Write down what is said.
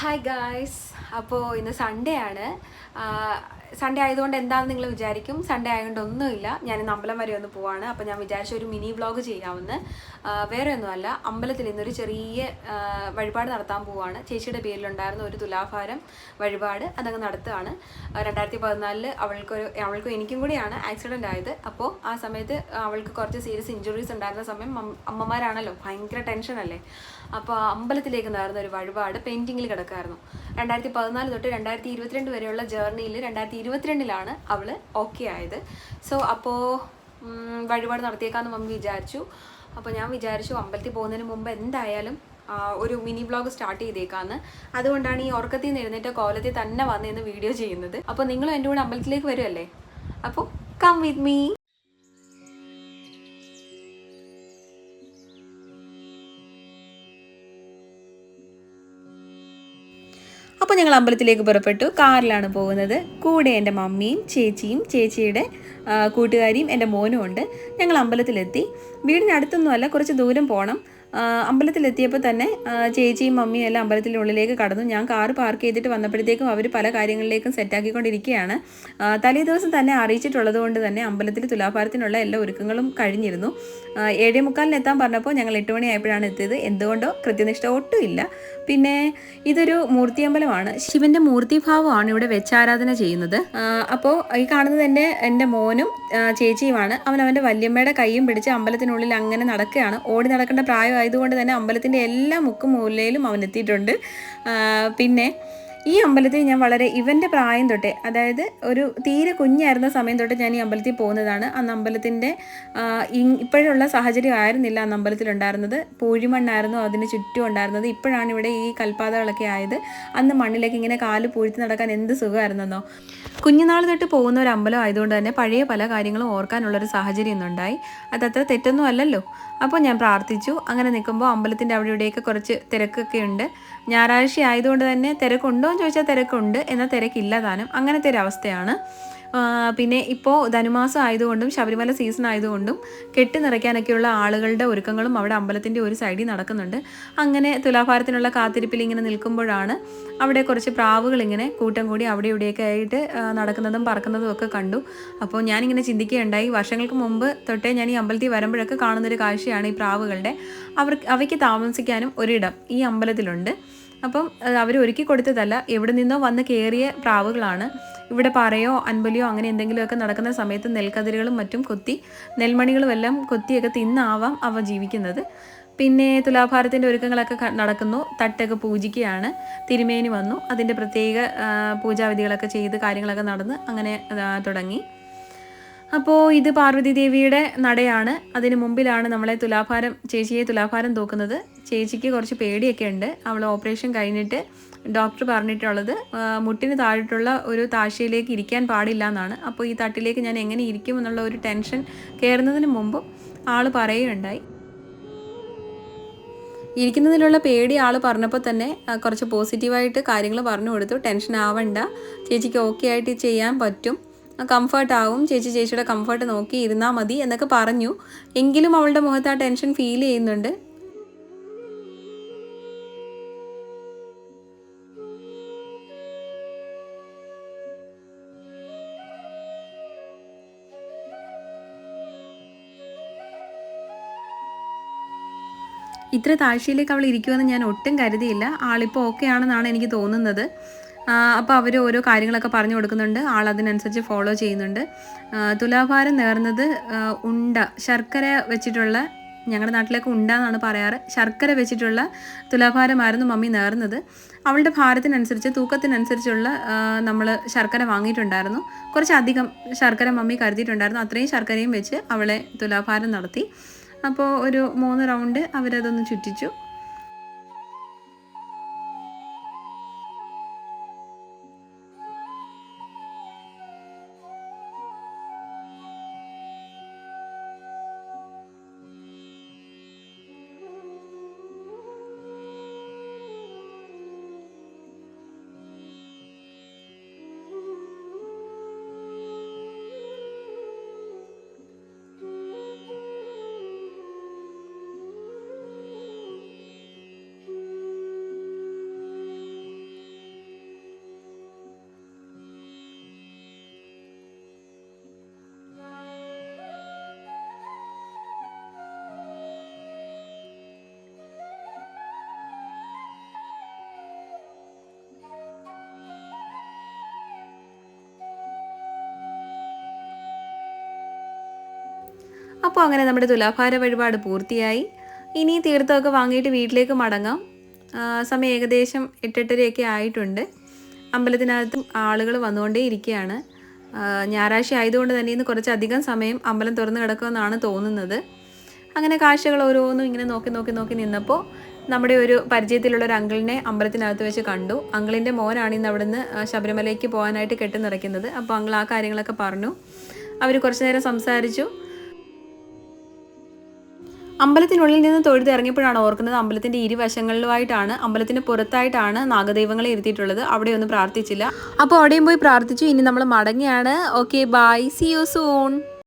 Hi guys അപ്പോൾ ഇന്ന് Sunday ആണ്. സൺഡേ ആയതുകൊണ്ട് എന്താണെന്ന് നിങ്ങൾ വിചാരിക്കും. സൺഡേ ആയതുകൊണ്ട് ഒന്നുമില്ല. ഞാൻ ഇന്ന് അമ്പലം വരെ ഒന്ന് പോവാണ്. അപ്പോൾ ഞാൻ വിചാരിച്ച ഒരു മിനി വ്ളോഗ് ചെയ്യാമെന്ന്. വേറെ ഒന്നുമല്ല. അമ്പലത്തിൽ ഇന്നൊരു ചെറിയ വഴിപാട് നടത്താൻ പോവാണ്. ചേച്ചിയുടെ പേരിലുണ്ടായിരുന്ന ഒരു തുലാഭാരം വഴിപാട് അതങ്ങ് നടത്തുകയാണ്. രണ്ടായിരത്തി പതിനാലിൽ അവൾക്കൊരു അവൾക്കും എനിക്കും കൂടിയാണ് ആക്സിഡന്റ് ആയത്. അപ്പോൾ ആ സമയത്ത് അവൾക്ക് കുറച്ച് സീരിയസ് ഇഞ്ചുറീസ് ഉണ്ടായിരുന്ന സമയം അമ്മമാരാണല്ലോ. ഭയങ്കര ടെൻഷനല്ലേ അപ്പോൾ അമ്പലത്തിലേക്ക് നടന്ന ഒരു വഴിപാട് പെയിന്റിങ്ങിൽ കിടക്കായിരുന്നു. രണ്ടായിരത്തി പതിനാല് തൊട്ട് രണ്ടായിരത്തി ഇരുപത്തിരണ്ട് വരെയുള്ള ജേർണിയിൽ രണ്ടായിരത്തി ഇരുപത്തിരണ്ടിലാണ് അവൾ ഓക്കെ ആയത് സോ അപ്പോൾ വഴിപാട് നടത്തിയേക്കാന്ന് മമ്മി വിചാരിച്ചു. അപ്പോൾ ഞാൻ വിചാരിച്ചു അമ്പലത്തിൽ പോകുന്നതിന് മുമ്പ് എന്തായാലും ഒരു മിനി വ്ളോഗ് സ്റ്റാർട്ട് ചെയ്തേക്കാന്ന്. അതുകൊണ്ടാണ് ഈ ഉറക്കത്തിൽ നിന്ന് എഴുന്നേറ്റ കോലത്തിൽ തന്നെ വന്നിരുന്ന് വീഡിയോ ചെയ്യുന്നത്. അപ്പോൾ നിങ്ങളും എന്റെ കൂടെ അമ്പലത്തിലേക്ക് വരുമല്ലേ അപ്പോൾ കം വിത്ത് മീ അപ്പോൾ ഞങ്ങൾ അമ്പലത്തിലേക്ക് പുറപ്പെട്ടു. കാറിലാണ് പോകുന്നത്. കൂടെ എന്റെ മമ്മിയും ചേച്ചിയും ചേച്ചിയുടെ കൂട്ടുകാരിയും എന്റെ മോനും ഉണ്ട്. ഞങ്ങൾ അമ്പലത്തിലെത്തി. വീടിനടുത്തൊന്നുമല്ല കുറച്ച് ദൂരം പോകണം അമ്പലത്തിലെത്തിയപ്പോൾ തന്നെ ചേച്ചിയും മമ്മിയും എല്ലാം അമ്പലത്തിനുള്ളിലേക്ക് കടന്നു. ഞാൻ കാറ് പാർക്ക് ചെയ്തിട്ട് വന്നപ്പോഴത്തേക്കും അവർ പല കാര്യങ്ങളിലേക്കും സെറ്റാക്കിക്കൊണ്ടിരിക്കുകയാണ് തലേ ദിവസം തന്നെ അറിയിച്ചിട്ടുള്ളത് കൊണ്ട് തന്നെ അമ്പലത്തിൽ തുലാഭാരത്തിനുള്ള എല്ലാ ഒരുക്കങ്ങളും കഴിഞ്ഞിരുന്നു. ഏഴേ മുക്കാലിന് എത്താൻ പറഞ്ഞപ്പോൾ ഞങ്ങൾ എട്ട് മണിയായപ്പോഴാണ് എത്തിയത്. എന്തുകൊണ്ടോ കൃത്യനിഷ്ഠ ഒട്ടുമില്ല പിന്നെ ഇതൊരു മൂർത്തി അമ്പലമാണ്. ശിവന്റെ മൂർത്തിഭാവമാണ് ഇവിടെ വെച്ചാരാധന ചെയ്യുന്നത്. അപ്പോൾ ഈ കാണുന്നത് തന്നെ എന്റെ മോനും ചേച്ചിയുമാണ്. അവൻ അവന്റെ വല്യമ്മയുടെ കൈയും പിടിച്ച് അമ്പലത്തിനുള്ളിൽ അങ്ങനെ നടക്കുകയാണ്. ഓടി നടക്കേണ്ട പ്രായമായതുകൊണ്ട് തന്നെ അമ്പലത്തിന്റെ എല്ലാ മുക്കും മൂലയിലും അവൻ എത്തിയിട്ടുണ്ട്. പിന്നെ ഈ അമ്പലത്തിൽ ഞാൻ വളരെ ഇവന്റെ പ്രായം തൊട്ടേ അതായത് ഒരു തീരെ കുഞ്ഞായിരുന്ന സമയം തൊട്ട് ഞാൻ ഈ അമ്പലത്തിൽ പോകുന്നതാണ്. അന്ന് അമ്പലത്തിന്റെ ഇപ്പോഴുള്ള സാഹചര്യം ആയിരുന്നില്ല അന്ന് അമ്പലത്തിലുണ്ടായിരുന്നത് പൂഴിമണ്ണായിരുന്നു അതിന് ചുറ്റും ഉണ്ടായിരുന്നത്. ഇപ്പോഴാണ് ഇവിടെ ഈ കൽപ്പാതകളൊക്കെ ആയത്. അന്ന് മണ്ണിലേക്ക് ഇങ്ങനെ കാൽ പൂഴ്ത്തി നടക്കാൻ എന്ത് സുഖമായിരുന്നെന്നോ? കുഞ്ഞുനാൾ തൊട്ട് പോകുന്ന ഒരു അമ്പലം ആയതുകൊണ്ട് തന്നെ പഴയ പല കാര്യങ്ങളും ഓർക്കാനുള്ളൊരു സാഹചര്യം ഇന്നുണ്ടായി അതത്ര തെറ്റൊന്നും അല്ലല്ലോ. അപ്പോൾ ഞാൻ പ്രാർത്ഥിച്ചു. അങ്ങനെ നിൽക്കുമ്പോൾ അമ്പലത്തിന്റെ അവിടെ ഇവിടെയൊക്കെ കുറച്ച് തിരക്കൊക്കെ ഉണ്ട്. ഞായറാഴ്ച ആയതുകൊണ്ട് തന്നെ തിരക്കുണ്ടോ എന്ന് ചോദിച്ചാൽ തിരക്കുണ്ട്. എന്നാൽ തിരക്കില്ല താനും. അങ്ങനത്തെ ഒരു അവസ്ഥയാണ്. പിന്നെ ഇപ്പോൾ ധനുമാസം ആയതുകൊണ്ടും ശബരിമല സീസൺ ആയതുകൊണ്ടും കെട്ടി നിറയ്ക്കാനൊക്കെയുള്ള ആളുകളുടെ ഒരുക്കങ്ങളും അവിടെ അമ്പലത്തിന്റെ ഒരു സൈഡിൽ നടക്കുന്നുണ്ട്. അങ്ങനെ തുലാഭാരത്തിനുള്ള കാത്തിരിപ്പിൽ ഇങ്ങനെ നിൽക്കുമ്പോഴാണ് അവിടെ കുറച്ച് പ്രാവുകൾ ഇങ്ങനെ കൂട്ടം കൂടി അവിടെ ഇവിടെയൊക്കെ ആയിട്ട് നടക്കുന്നതും പറക്കുന്നതും ഒക്കെ കണ്ടു. അപ്പോൾ ഞാനിങ്ങനെ ചിന്തിക്കുകയുണ്ടായി. വർഷങ്ങൾക്ക് മുമ്പ് തൊട്ടേ ഞാൻ ഈ അമ്പലത്തിൽ വരുമ്പോഴൊക്കെ കാണുന്നൊരു കാഴ്ചയാണ് ഈ പ്രാവുകളുടെ. അവർക്ക് അവയ്ക്ക് താമസിക്കാനും ഒരിടം ഈ അമ്പലത്തിലുണ്ട്. അപ്പം അവർ ഒരുക്കി കൊടുത്തതല്ല. എവിടെ നിന്നോ വന്ന് കയറിയ പ്രാവുകളാണ്. ഇവിടെ പറയോ അൻപലിയോ അങ്ങനെ എന്തെങ്കിലുമൊക്കെ നടക്കുന്ന സമയത്ത് നെൽക്കതിരുകളും മറ്റും കൊത്തി നെൽമണികളും എല്ലാം കൊത്തിയൊക്കെ തിന്നാവാം അവ ജീവിക്കുന്നത്. പിന്നെ തുലാഭാരത്തിന്റെ ഒരുക്കങ്ങളൊക്കെ നടക്കുന്നു. തട്ടൊക്കെ പൂജിക്കുകയാണ്. തിരുമേനി വന്നു. അതിന്റെ പ്രത്യേക പൂജാവിധികളൊക്കെ ചെയ്ത് കാര്യങ്ങളൊക്കെ നടന്ന് അങ്ങനെ തുടങ്ങി. അപ്പോൾ ഇത് പാർവതി ദേവിയുടെ നടയാണ്. അതിന് മുമ്പിലാണ് നമ്മളെ തുലാഭാരം ചേച്ചിയെ തുലാഭാരം തൂക്കുന്നത്. ചേച്ചിക്ക് കുറച്ച് പേടിയൊക്കെ ഉണ്ട്. അവൾ ഓപ്പറേഷൻ കഴിഞ്ഞിട്ട് ഡോക്ടർ പറഞ്ഞിട്ടുള്ളത് മുട്ടിന് താഴെട്ടുള്ള ഒരു താഴ്ചയിലേക്ക് ഇരിക്കാൻ പാടില്ല എന്നാണ്. അപ്പോൾ ഈ തട്ടിലേക്ക് ഞാൻ എങ്ങനെ ഇരിക്കും എന്നുള്ള ഒരു ടെൻഷൻ കയറുന്നതിന് മുമ്പ് ആൾ പറയുകയുണ്ടായി. ഇരിക്കുന്നതിലുള്ള പേടി ആൾ പറഞ്ഞപ്പോൾ തന്നെ കുറച്ച് പോസിറ്റീവായിട്ട് കാര്യങ്ങൾ പറഞ്ഞു കൊടുത്തു. ടെൻഷൻ ആവണ്ട. ചേച്ചിക്ക് ഓക്കെ ആയിട്ട് ചെയ്യാൻ പറ്റും. കംഫർട്ട് ആവും ചേച്ചി ചേച്ചിയുടെ കംഫർട്ട് നോക്കി ഇരുന്നാൽ മതി എന്നൊക്കെ പറഞ്ഞു. എങ്കിലും അവളുടെ മുഖത്ത് ആ ടെൻഷൻ ഫീൽ ചെയ്യുന്നുണ്ട്. ഇത്ര താഴ്ചയിലേക്ക് അവൾ ഇരിക്കുമെന്ന് ഞാൻ ഒട്ടും കരുതിയില്ല. ആളിപ്പോൾ ഓക്കെ ആണെന്നാണ് എനിക്ക് തോന്നുന്നത്. അപ്പോൾ അവർ ഓരോ കാര്യങ്ങളൊക്കെ പറഞ്ഞു കൊടുക്കുന്നുണ്ട്. ആൾ അതിനനുസരിച്ച് ഫോളോ ചെയ്യുന്നുണ്ട്. തുലാഭാരം നേർന്നത് ഉണ്ട ശർക്കര വെച്ചിട്ടുള്ള ഞങ്ങളുടെ നാട്ടിലേക്ക് ഉണ്ടെന്നാണ് പറയാറ്. ശർക്കര വെച്ചിട്ടുള്ള തുലാഭാരമായിരുന്നു മമ്മി നേർന്നത്. അവളുടെ ഭാരത്തിനനുസരിച്ച് തൂക്കത്തിനനുസരിച്ചുള്ള നമ്മൾ ശർക്കര വാങ്ങിയിട്ടുണ്ടായിരുന്നു. കുറച്ചധികം ശർക്കര മമ്മി കരുതിയിട്ടുണ്ടായിരുന്നു. അത്രയും ശർക്കരയും വെച്ച് അവളെ തുലാഭാരം നടത്തി. അപ്പോൾ ഒരു മൂന്ന് റൗണ്ട് അവരതൊന്ന് ചുറ്റിച്ചു. അപ്പോൾ അങ്ങനെ നമ്മുടെ തുലാഭാര വഴിപാട് പൂർത്തിയായി. ഇനി തീർത്ഥമൊക്കെ വാങ്ങിയിട്ട് വീട്ടിലേക്ക് മടങ്ങാം. സമയം ഏകദേശം എട്ടെട്ടരയൊക്കെ ആയിട്ടുണ്ട്. അമ്പലത്തിനകത്തും ആളുകൾ വന്നുകൊണ്ടേ ഇരിക്കുകയാണ്. ഞായറാഴ്ച ആയതുകൊണ്ട് തന്നെ ഇന്ന് കുറച്ചധികം സമയം അമ്പലം തുറന്ന് കിടക്കുമെന്നാണ് തോന്നുന്നത്. അങ്ങനെ കാഴ്ചകൾ ഓരോന്നും ഇങ്ങനെ നോക്കി നോക്കി നോക്കി നിന്നപ്പോൾ നമ്മുടെ ഒരു പരിചയത്തിലുള്ള ഒരു അങ്കിളിനെ അമ്പലത്തിനകത്ത് വെച്ച് കണ്ടു. അങ്കിളിന്റെ മോനാണ് ഇന്ന് അവിടുന്ന് ശബരിമലയ്ക്ക് പോകാനായിട്ട് കെട്ടി നിറയ്ക്കുന്നത്. അപ്പോൾ അങ്കിൾ ആ കാര്യങ്ങളൊക്കെ പറഞ്ഞു. അവർ കുറച്ച് നേരം സംസാരിച്ചു. അമ്പലത്തിനുള്ളിൽ നിന്ന് തൊഴുതിറങ്ങിയപ്പോഴാണ് ഓർക്കുന്നത് അമ്പലത്തിന്റെ ഇരുവശങ്ങളിലുമായിട്ടാണ് അമ്പലത്തിന് പുറത്തായിട്ടാണ് നാഗദൈവങ്ങളെ ഇരുത്തിയിട്ടുള്ളത്. അവിടെ ഒന്നും പ്രാർത്ഥിച്ചില്ല. അപ്പോൾ അവിടെയും പോയി പ്രാർത്ഥിച്ചു. ഇനി നമ്മൾ മടങ്ങിയാണ്. Okay bye see you soon